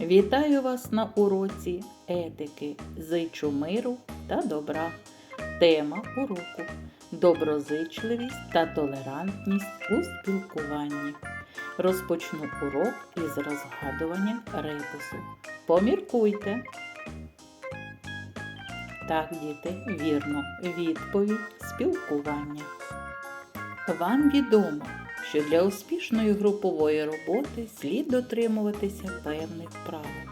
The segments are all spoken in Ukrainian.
Вітаю вас на уроці етики, зичу миру та добра. Тема уроку доброзичливість та толерантність у спілкуванні. Розпочну урок із розгадування ребусу. Поміркуйте. Так, діти, вірно, відповідь спілкування. Вам відомо, що для успішної групової роботи слід дотримуватися певних правил.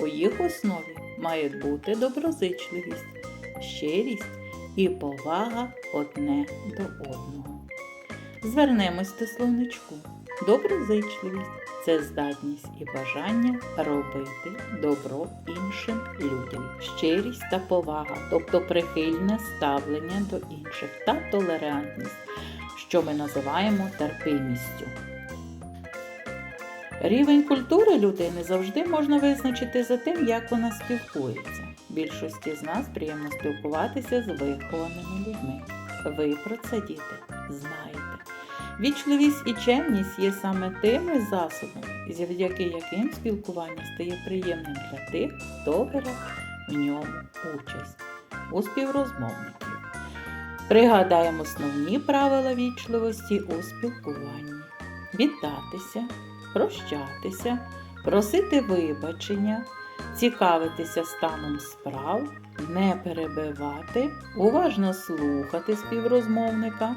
У їх основі мають бути доброзичливість, щирість і повага одне до одного. Звернемось до словничку. Доброзичливість це здатність і бажання робити добро іншим людям, щирість та повага, тобто прихильне ставлення до інших та толерантність що ми називаємо терпимістю. Рівень культури людини завжди можна визначити за тим, як вона спілкується. Більшості з нас приємно спілкуватися з вихованими людьми. Ви про це, діти, знаєте. Вічливість і чемність є саме тими засобами, завдяки яким спілкування стає приємним для тих, хто бере в ньому участь у співрозмовників. Пригадаємо основні правила вічливості у спілкуванні: вітатися, прощатися, просити вибачення, цікавитися станом справ, не перебивати, уважно слухати співрозмовника,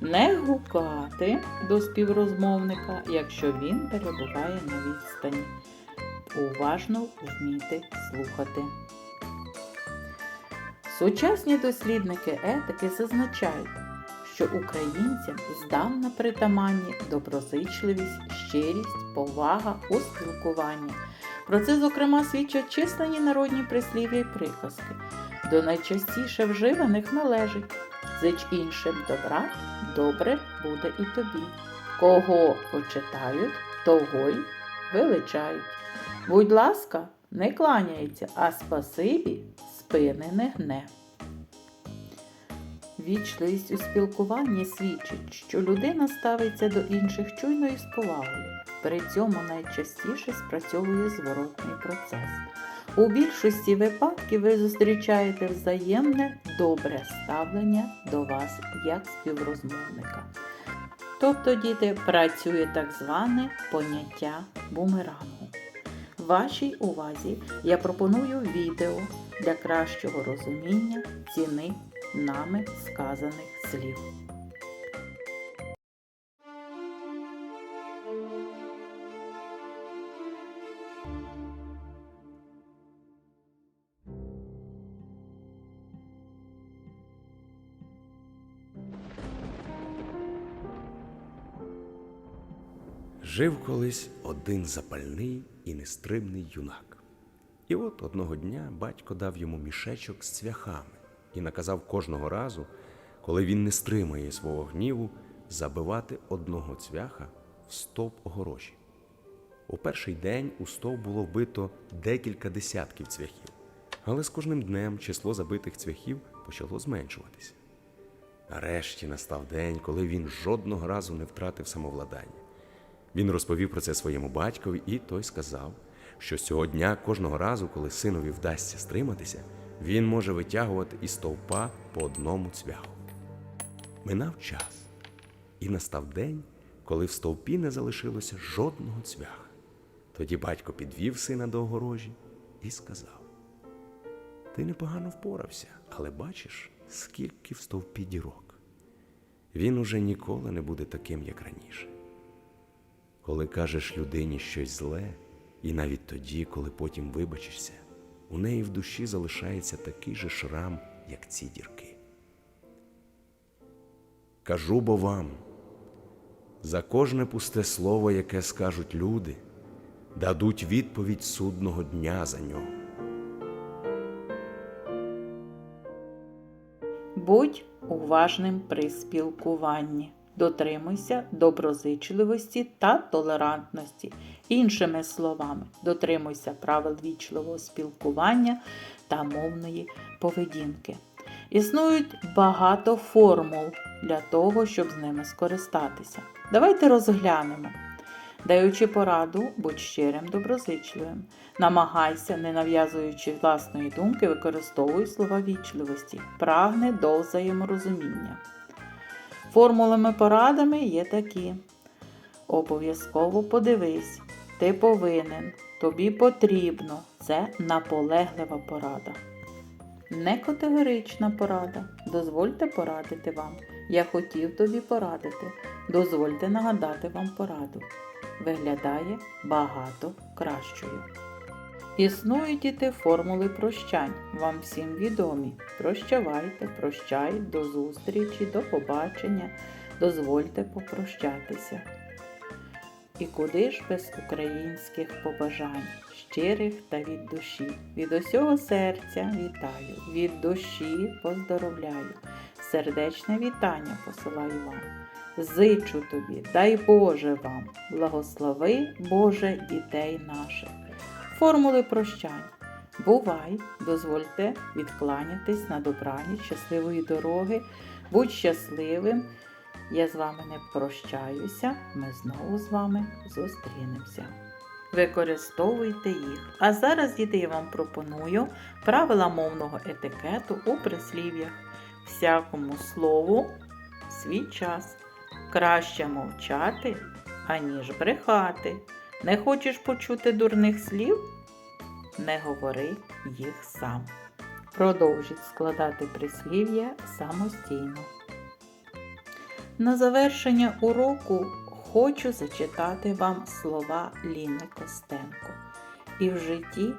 не гукати до співрозмовника, якщо він перебуває на відстані. Уважно вміти слухати. Сучасні дослідники етики зазначають, що українцям здавна притаманні доброзичливість, щирість, повага у спілкуванні. Про це, зокрема, свідчать численні народні прислів'я й приказки. До найчастіше вживаних належить зич іншим добра, добре буде і тобі. Кого почитають, того й величають. Будь ласка, не кланяється, а спасибі спини не гне. Вічливість у спілкуванні свідчить, що людина ставиться до інших чуйно і з повагою. При цьому найчастіше спрацьовує зворотний процес. У більшості випадків ви зустрічаєте взаємне добре ставлення до вас як співрозмовника. Тобто, діти, працює так зване поняття бумерангу. Вашій увазі я пропоную відео для кращого розуміння ціни нами сказаних слів. Жив колись один запальний і нестримний юнак. І от одного дня батько дав йому мішечок з цвяхами і наказав кожного разу, коли він не стримує свого гніву, забивати одного цвяха в стовп огорожі. У перший день у стовп було вбито декілька десятків цвяхів, але з кожним днем число забитих цвяхів почало зменшуватися. Нарешті настав день, коли він жодного разу не втратив самовладання. Він розповів про це своєму батькові, і той сказав, що з цього дня кожного разу, коли синові вдасться стриматися, він може витягувати із стовпа по одному цвяху. Минав час, і настав день, коли в стовпі не залишилося жодного цвяха. Тоді батько підвів сина до огорожі і сказав: Ти непогано впорався, але бачиш, скільки в стовпі дірок. Він уже ніколи не буде таким, як раніше. Коли кажеш людині щось зле, і навіть тоді, коли потім вибачишся, у неї в душі залишається такий же шрам, як ці дірки. Кажу бо вам, за кожне пусте слово, яке скажуть люди, дадуть відповідь судного дня за нього. Будь уважним при спілкуванні. Дотримуйся доброзичливості та толерантності. Іншими словами, дотримуйся правил вічливого спілкування та мовної поведінки. Існують багато формул для того, щоб з ними скористатися. Давайте розглянемо. Даючи пораду, будь щирим, доброзичливим. Намагайся, не нав'язуючи власної думки, використовуй слова вічливості, прагни до взаєморозуміння. Формулами порадами є такі: обов'язково подивись, ти повинен, тобі потрібно. Це наполеглива порада. Не категорична порада. Дозвольте порадити вам. Я хотів тобі порадити. Дозвольте нагадати вам пораду. Виглядає багато кращою. Існують діти формули прощань. Вам всім відомі. Прощавайте, прощай, до зустрічі, до побачення. Дозвольте попрощатися. І куди ж без українських побажань, щирих та від душі. Від усього серця вітаю, від душі поздоровляю, сердечне вітання посилаю вам. Зичу тобі, дай Боже вам, благослови Боже дітей наших. Формули прощань. Бувай, дозвольте відкланятись на добраніч, щасливої дороги, будь щасливим. Я з вами не прощаюся, ми знову з вами зустрінемося. Використовуйте їх. А зараз, діти, я вам пропоную правила мовного етикету у прислів'ях. Всякому слову свій час. Краще мовчати, аніж брехати. Не хочеш почути дурних слів? Не говори їх сам. Продовжіть складати прислів'я самостійно. На завершення уроку хочу зачитати вам слова Ліни Костенко. І в житті,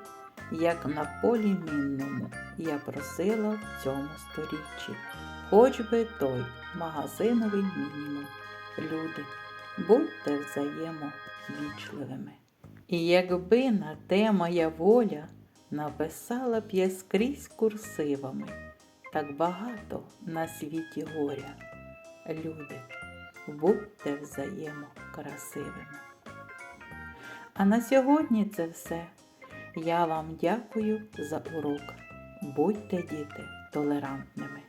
як на полі мінному, я просила в цьому сторіччі, хоч би той магазиновий мінімум. Люди, будьте взаємовічливими. І якби на те моя воля написала б я скрізь курсивами, так багато на світі горя. Люди, будьте взаємокрасивими. А на сьогодні це все. Я вам дякую за урок. Будьте, діти, толерантними.